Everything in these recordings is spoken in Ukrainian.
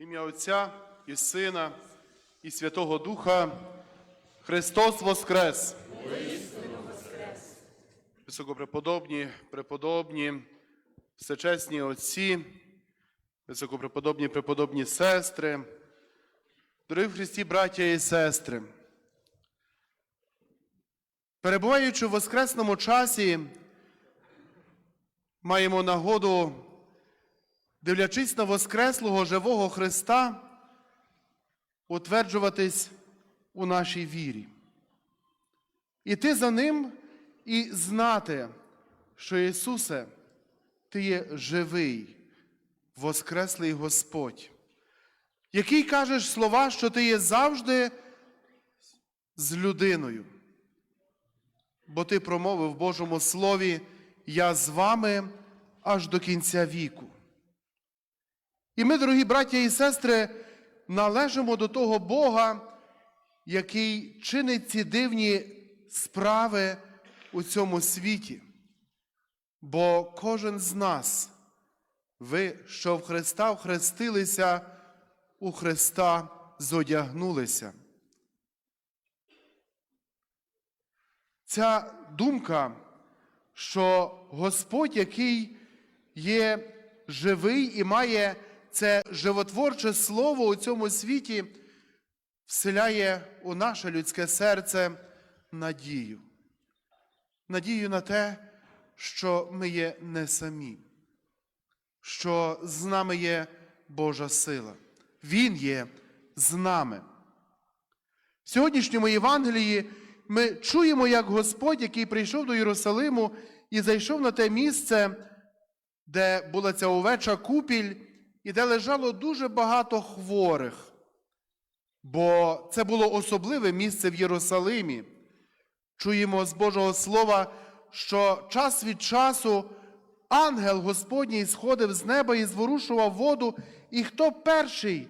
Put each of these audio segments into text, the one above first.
Ім'я Отця і Сина і Святого Духа. Христос Воскрес! Високопреподобні, преподобні, всечесні отці, високопреподобні, преподобні сестри, дорогі в Христі, браття і сестри. Перебуваючи в воскресному часі, маємо нагоду, дивлячись на Воскреслого живого Христа, утверджуватись у нашій вірі. Іти за Ним і знати, що Ісусе, Ти є живий, Воскреслий Господь, який кажеш слова, що Ти є завжди з людиною. Бо Ти промовив в Божому Слові, Я з вами аж до кінця віку. І ми, дорогі браття і сестри, належимо до того Бога, який чинить ці дивні справи у цьому світі. Бо кожен з нас, ви, що в Христа вхрестилися, у Христа зодягнулися. Ця думка, що Господь, який є живий і має це животворче слово у цьому світі, вселяє у наше людське серце надію. Надію на те, що ми є не самі, що з нами є Божа сила. Він є з нами. В сьогоднішньому Євангелії ми чуємо, як Господь, який прийшов до Єрусалиму і зайшов на те місце, де була ця овеча купіль, і де лежало дуже багато хворих. Бо це було особливе місце в Єрусалимі. Чуємо з Божого Слова, що час від часу ангел Господній сходив з неба і зворушував воду, і хто перший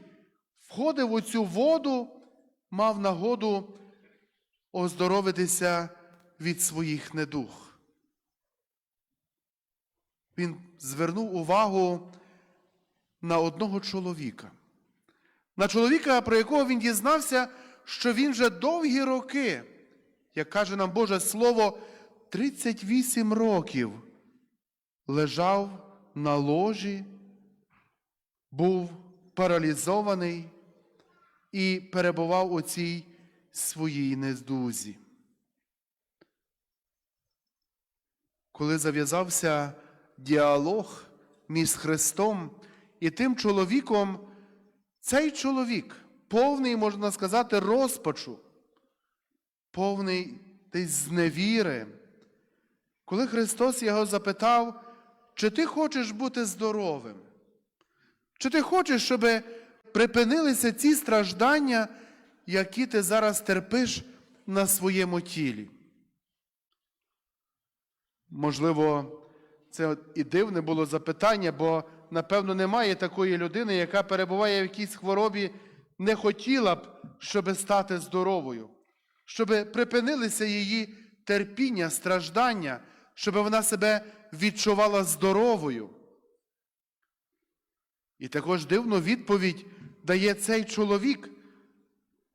входив у цю воду, мав нагоду оздоровитися від своїх недух. Він звернув увагу на одного чоловіка. На чоловіка, про якого він дізнався, що він вже довгі роки, як каже нам Боже Слово, 38 років лежав на ложі, був паралізований і перебував у цій своїй нездузі. Коли зав'язався діалог між Христом і тим чоловіком, цей чоловік, повний, можна сказати, розпачу, повний десь зневіри, коли Христос його запитав, чи ти хочеш бути здоровим? Чи ти хочеш, щоб припинилися ці страждання, які ти зараз терпиш на своєму тілі? Можливо, це і дивне було запитання, бо, напевно, немає такої людини, яка перебуває в якійсь хворобі, не хотіла б, щоб стати здоровою, щоб припинилися її терпіння, страждання, щоб вона себе відчувала здоровою. І також дивну відповідь дає цей чоловік,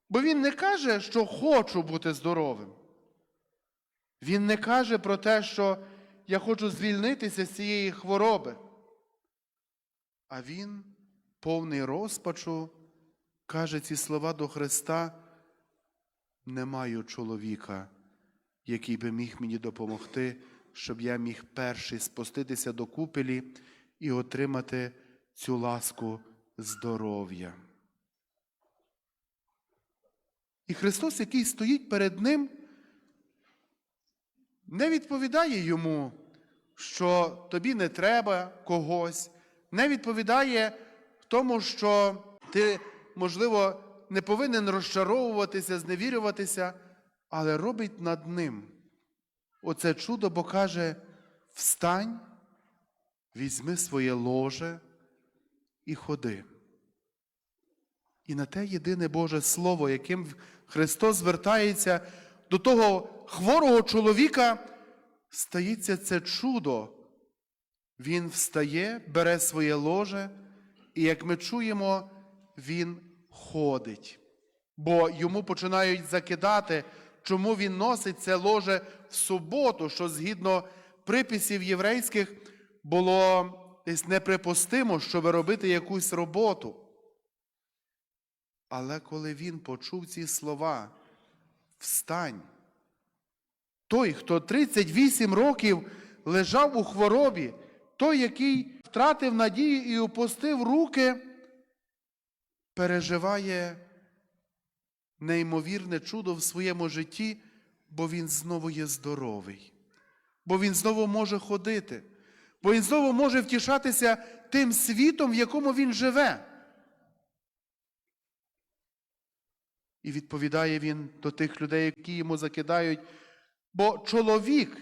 бо він не каже, що хочу бути здоровим. Він не каже про те, що я хочу звільнитися з цієї хвороби. А він, повний розпачу, каже ці слова до Христа: не маю чоловіка, який би міг мені допомогти, щоб я міг перший спуститися до купелі і отримати цю ласку здоров'я. І Христос, який стоїть перед ним, не відповідає йому, що тобі не треба когось, не відповідає тому, що ти, можливо, не повинен розчаровуватися, зневірюватися, але робить над ним оце чудо, бо каже: встань, візьми своє ложе і ходи. І на те єдине Боже Слово, яким Христос звертається до того хворого чоловіка, стається це чудо. Він встає, бере своє ложе, і як ми чуємо, він ходить. Бо йому починають закидати, чому він носить це ложе в суботу, що згідно приписів єврейських було десь неприпустимо, щоб робити якусь роботу. Але коли він почув ці слова, встань. Той, хто 38 років лежав у хворобі, той, який втратив надію і опустив руки, переживає неймовірне чудо в своєму житті, бо він знову є здоровий, бо він знову може ходити, бо він знову може втішатися тим світом, в якому він живе. І відповідає він до тих людей, які йому закидають. Бо чоловік,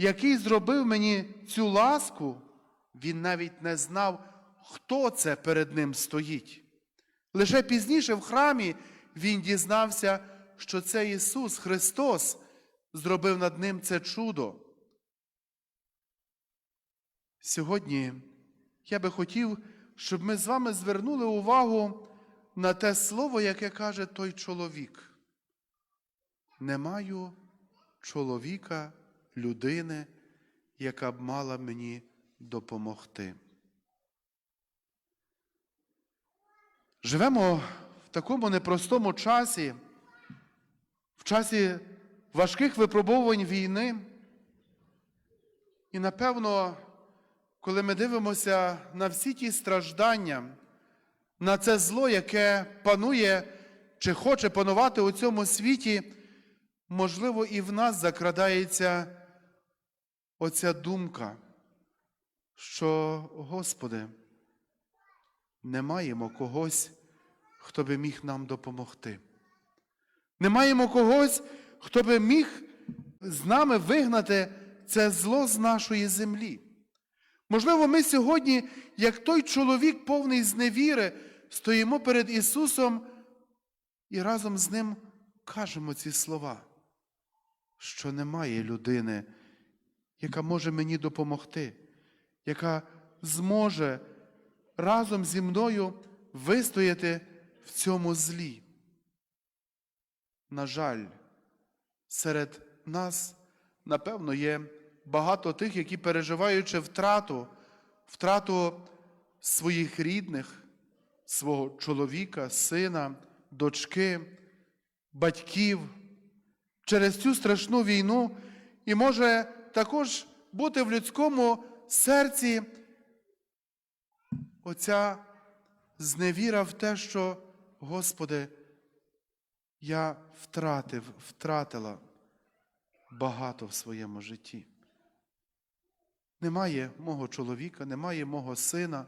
який зробив мені цю ласку, він навіть не знав, хто це перед ним стоїть. Лише пізніше в храмі він дізнався, що це Ісус Христос зробив над ним це чудо. Сьогодні я би хотів, щоб ми з вами звернули увагу на те слово, яке каже той чоловік. Не маю чоловіка, людини, яка б мала мені допомогти. Живемо в такому непростому часі, в часі важких випробувань війни. І напевно, коли ми дивимося на всі ті страждання, на це зло, яке панує чи хоче панувати у цьому світі, можливо, і в нас закрадається оця думка, що, Господи, не маємо когось, хто би міг нам допомогти. Не маємо когось, хто би міг з нами вигнати це зло з нашої землі. Можливо, ми сьогодні, як той чоловік, повний зневіри, стоїмо перед Ісусом і разом з Ним кажемо ці слова, що немає людини, яка може мені допомогти, яка зможе разом зі мною вистояти в цьому злі. На жаль, серед нас, напевно, є багато тих, які переживаючи втрату, втрату своїх рідних, свого чоловіка, сина, дочки, батьків через цю страшну війну, і може також бути в людському серці оця зневіра в те, що, Господи, я втратив, втратила багато в своєму житті. Немає мого чоловіка, немає мого сина,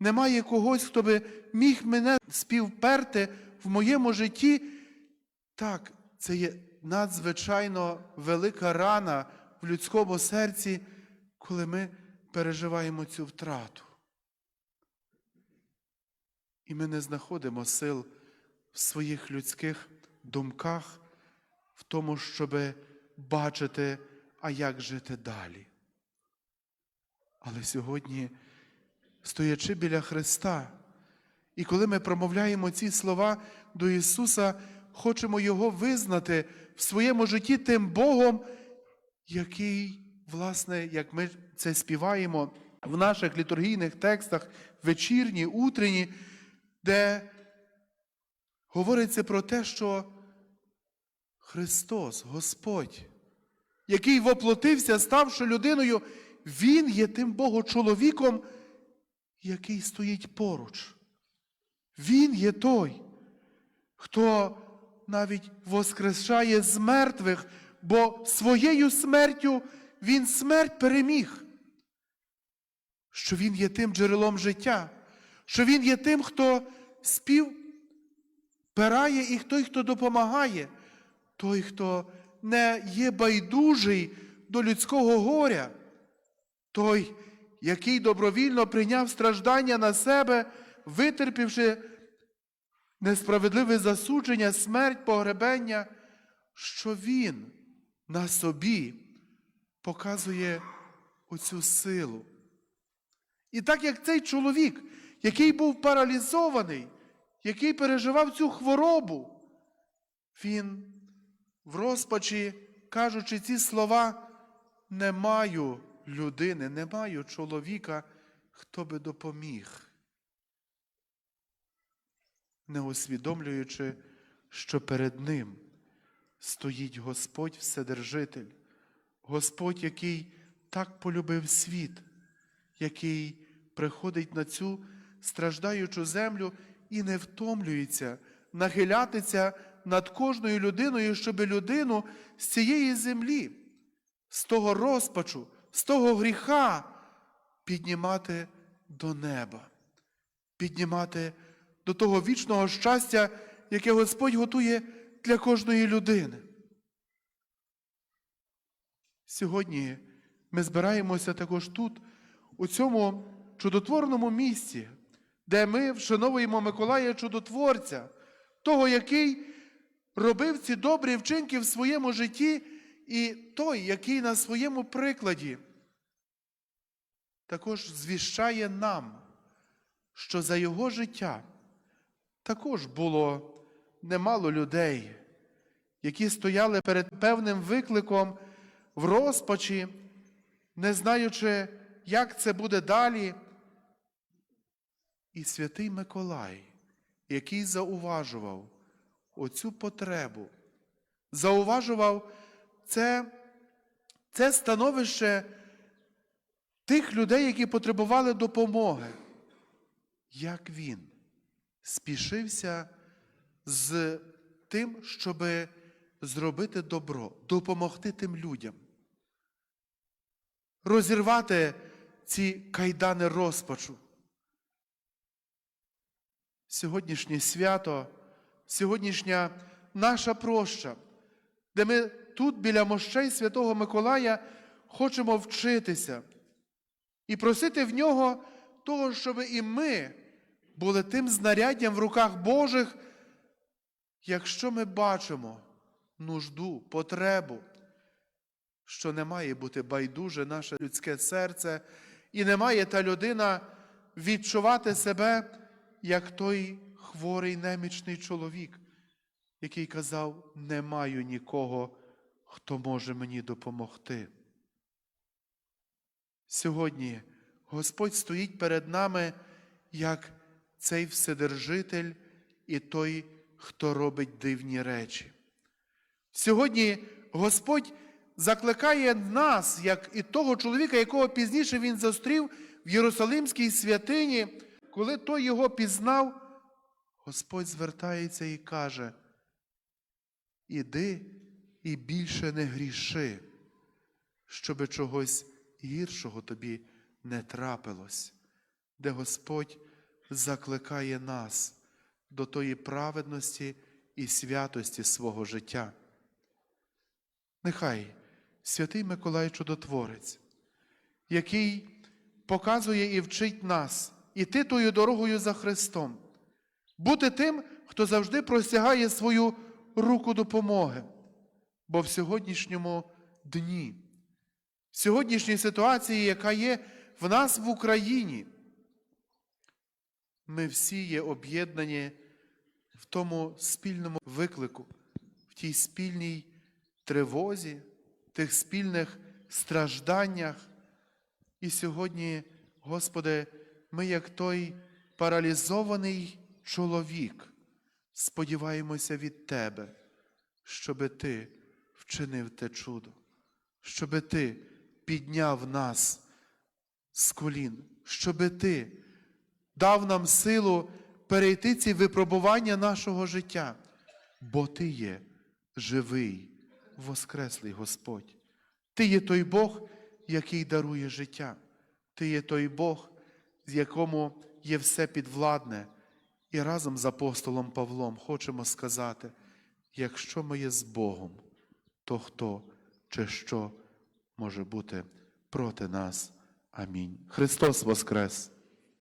немає когось, хто би міг мене співперти в моєму житті. Так, це є надзвичайно велика рана в людському серці, коли ми переживаємо цю втрату. І ми не знаходимо сил в своїх людських думках, в тому, щоб бачити, а як жити далі. Але сьогодні, стоячи біля Христа, і коли ми промовляємо ці слова до Ісуса, хочемо Його визнати в своєму житті тим Богом, який, власне, як ми це співаємо в наших літургійних текстах, вечірні, утренні, де говориться про те, що Христос, Господь, який воплотився, ставши людиною, Він є тим Богочоловіком, який стоїть поруч. Він є той, хто навіть воскрешає з мертвих, бо своєю смертю Він смерть переміг. Що Він є тим джерелом життя, що Він є тим, хто співпирає і той, хто допомагає, той, хто не є байдужий до людського горя, той, який добровільно прийняв страждання на себе, витерпівши несправедливе засудження, смерть, погребення, що Він на собі показує оцю силу. І так як цей чоловік, який був паралізований, який переживав цю хворобу, він в розпачі, кажучи ці слова, не маю людини, не маю чоловіка, хто би допоміг, не усвідомлюючи, що перед ним стоїть Господь Вседержитель, Господь, який так полюбив світ, який приходить на цю страждаючу землю і не втомлюється нахилятися над кожною людиною, щоб людину з цієї землі, з того розпачу, з того гріха піднімати до неба, піднімати до того вічного щастя, яке Господь готує для кожної людини. Сьогодні ми збираємося також тут, у цьому чудотворному місці, де ми вшановуємо Миколая Чудотворця, того, який робив ці добрі вчинки в своєму житті, і той, який на своєму прикладі також звіщає нам, що за його життя також було немало людей, які стояли перед певним викликом в розпачі, не знаючи, як це буде далі. І святий Миколай, який зауважував оцю потребу, зауважував це, це становище тих людей, які потребували допомоги, як він спішився з тим, щоб зробити добро, допомогти тим людям, розірвати ці кайдани розпачу. Сьогоднішнє свято, сьогоднішня наша проща, де ми тут біля мощей Святого Миколая хочемо вчитися і просити в нього того, щоб і ми були тим знаряддям в руках Божих, якщо ми бачимо нужду, потребу, що не має бути байдуже наше людське серце, і не має та людина відчувати себе, як той хворий немічний чоловік, який казав: не маю нікого, хто може мені допомогти. Сьогодні Господь стоїть перед нами як цей Вседержитель і той, хто робить дивні речі. Сьогодні Господь закликає нас, як і того чоловіка, якого пізніше він зустрів в Єрусалимській святині, коли той його пізнав, Господь звертається і каже: Іди і більше не гріши, щоби чогось гіршого тобі не трапилось, де Господь закликає нас до тої праведності і святості свого життя. Нехай святий Миколай Чудотворець, який показує і вчить нас іти тою дорогою за Христом, бути тим, хто завжди простягає свою руку допомоги. Бо в сьогоднішньому дні, в сьогоднішній ситуації, яка є в нас в Україні, ми всі є об'єднані в тому спільному виклику, в тій спільній тривозі, тих спільних стражданнях. І сьогодні, Господи, ми, як той паралізований чоловік, сподіваємося від Тебе, щоби Ти вчинив те чудо, щоби Ти підняв нас з колін, щоби Ти дав нам силу перейти ці випробування нашого життя, бо Ти є живий, воскреслий Господь. Ти є той Бог, який дарує життя. Ти є той Бог, з якому є все підвладне. І разом з апостолом Павлом хочемо сказати: якщо ми є з Богом, то хто чи що може бути проти нас? Амінь. Христос Воскрес!